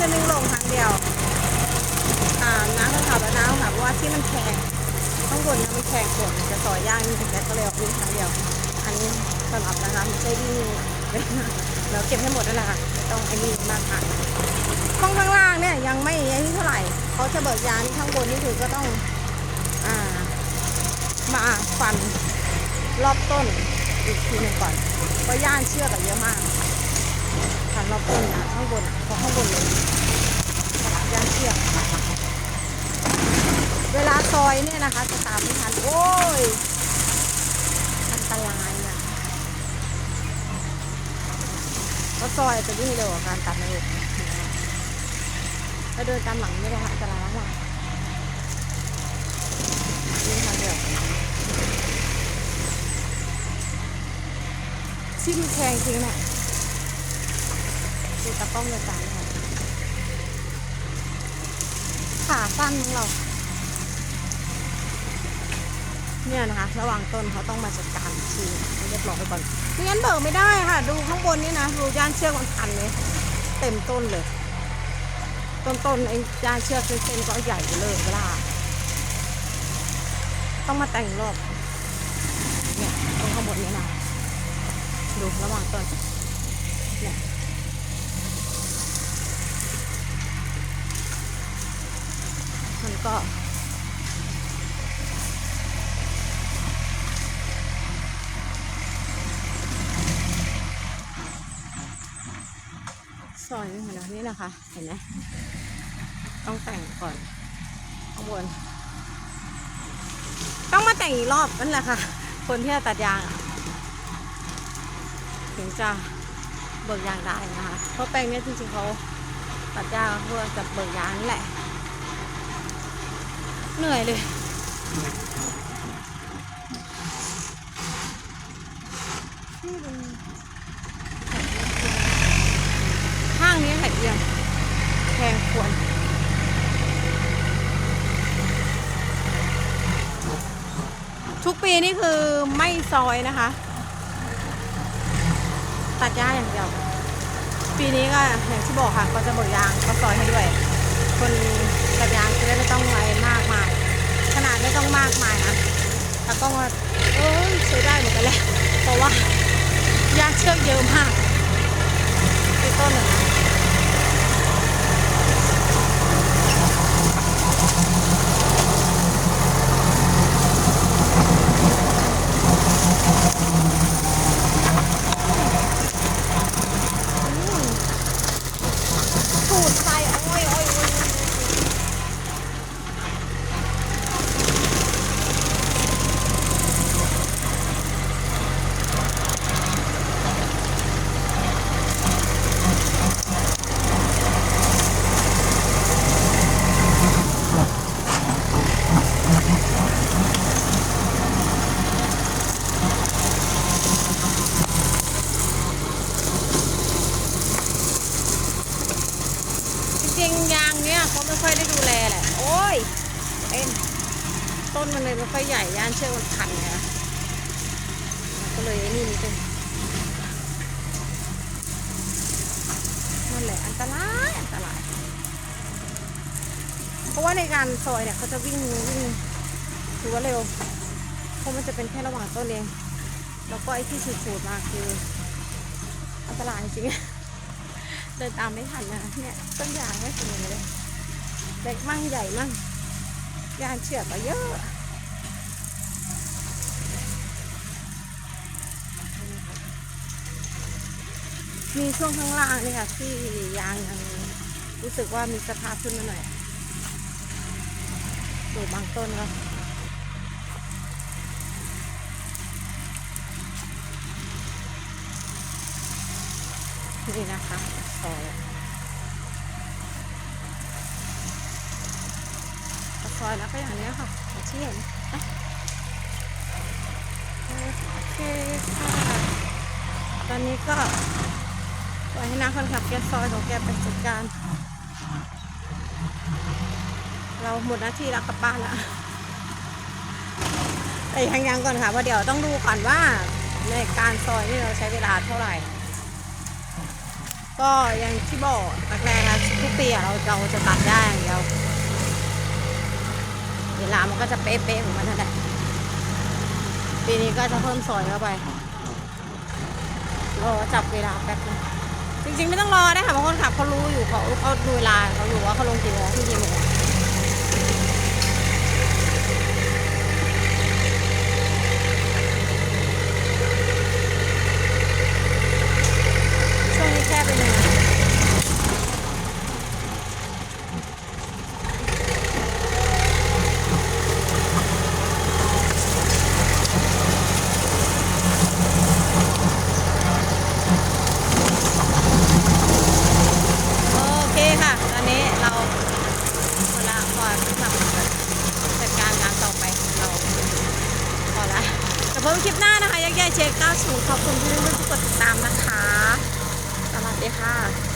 พื่นนึงลงครั้งเดียวอ่าน้ำเขาถามว่าน้ำถามว่าที่มันแข็งข้างบนยังไม่แข็งกดจะต่อย่างนี่ถึงแล้วก็เลยออกวิ่งครั้งเดียว อันนี้สำหรับนะคะไม่ใช่วิ่งเราเก็บให้หมดนั่นแหะค่ะต้องไอ้นี่มากค่ะห้องข้างล่างเนี่ยยังไม่ไอ้นี่เท่าไหร่เขาจะเบิกยานข้างบนนี่คือก็ต้องอ่ามาฟันรอบต้นอีกทีหนึ่งก่อนเพราะย่านเชือกอะเยอะมาก ฟันรอบต้นนะข้างบนอะเพราะข้างบนเลยยานเชือกเวลาซอยเนี่ยนะคะจะตามไม่ทันโอ้ยอันตรายอะเพราะซอยจะวิ่งเร็วกว่าการตัดในอกถ้าเดินตามหลังไม่ได้ค่ะอันตรายมากวิ่งทางเดียวชิมแข็งจริงเนี่ย ดูตะกล้องเลยตามค่ะขาสั้นของเรา เนี่ยนะคะ ระหว่างต้นเขาต้องมาจัดการทีให้เรียบร้อยก่อนไม่งั้นเบิกไม่ได้ค่ะ ดูข้างบนนี่นะ ดูย่านเชือกมันพันเลย เต็มต้นเลย ต้นต้นๆไอ้ย่านเชือกเส้นๆก็ใหญ่เลยเวลาต้องมาแต่งรอบเนี่ยตรงข้างบนนี้นะ ดูระหว่างต้น เนี่ย มัน ก็ซอยนี่ค่ะนะนี่นะคะ เห็นไหมต้องแต่งก่อนข้างบน ต้องมาแต่งอีกรอบนั่นแหละค่ะ คนที่จะตัดยาง ถึงจะเบิกยางได้นะคะ เพราะแปลงเนี้ยจริงๆเขาตัดยางเพื่อจะเบิกยางนี่แหละ เหนื่อยเลย ห้างนี้แหลเอียงแพงควรทุกปีนี่คือไม่ซอยนะคะ ตัดหญ้าอย่างเดียว ปีนี้ก็อย่างที่บอกค่ะก็จะบิกยางก็ซอยให้ด้วย คนกระยางจะได้ไม่ต้องอะไรมากมาย ขนาดไม่ต้องมากมายนะแต่ก็ว่าเออซื้อได้เหมือนกันแหละเพราะว่ายางเชือกเยอะมากที่ต้นน่ะนะ สูดใส่โอ้ยโอ้ยโอ้ยจริงๆยางเนี้ยเขา ไม่ค่อยได้ดูแลแหละ โอ้ยเป็นต้นมันเลยไม่ค่อยใหญ่ย่านเชือกมันพันไงก็เลยไอ้นี่นิดนึงนั่นแหละอันตรายอันตราย เพราะว่าในการซอยเนี่ยเขาจะวิ่งวิ่งถือว่าเร็วเพราะมันจะเป็นแค่ระหว่างต้นเองแล้วก็ไอ้ที่ฉูดๆมาคืออันตรายจริงเดินตามไม่ทันนะเนี่ยต้นยางไม่สวยเลย เล็กมั่งใหญ่มั่งยางเชือกก็เยอะมีช่วงข้างล่างนี่ค่ะที่ยางยังรู้สึกว่ามีสภาพขึ้นมาหน่อยดูบางต้นก็นี่นะคะซอยพอ ซอยแล้วก็อย่างนี้ค่ะอย่างที่เห็นนะโอเคค่ะ ตอนนี้ก็ปล่อยให้น้าคนขับแกซอยของแกไปจัดการ เราหมดหน้าที่แล้วกลับบ้านล้วแต่ยังยังก่อนค่ะเพราะเดี๋ยวต้องดูก่อนว่าในการซอยนี่เราใช้เวลาเท่าไหร่ ก็อยังที่บอกแรกๆนะทุกปีเราเราจะตัดได้อย่างเดียว เวลามันก็จะเป๊ะๆของมันนั่นแหละปีนี้ก็จะเพิ่มซอยเข้าไปรอจับเวลาแป๊บนึงจริงๆไม่ต้องรอได้ค่ะบางคนขับเขารู้อยู่เขาเขาดูเวลาเขาอยู่ว่าเขาลงกี่โมงขึ้นกี่โมง นคลิปหน้านะคะยักษ์ใหญ่เจ๊90ขอบคุณที่ร่วมกดติดตามนะคะ สวัสดีค่ะ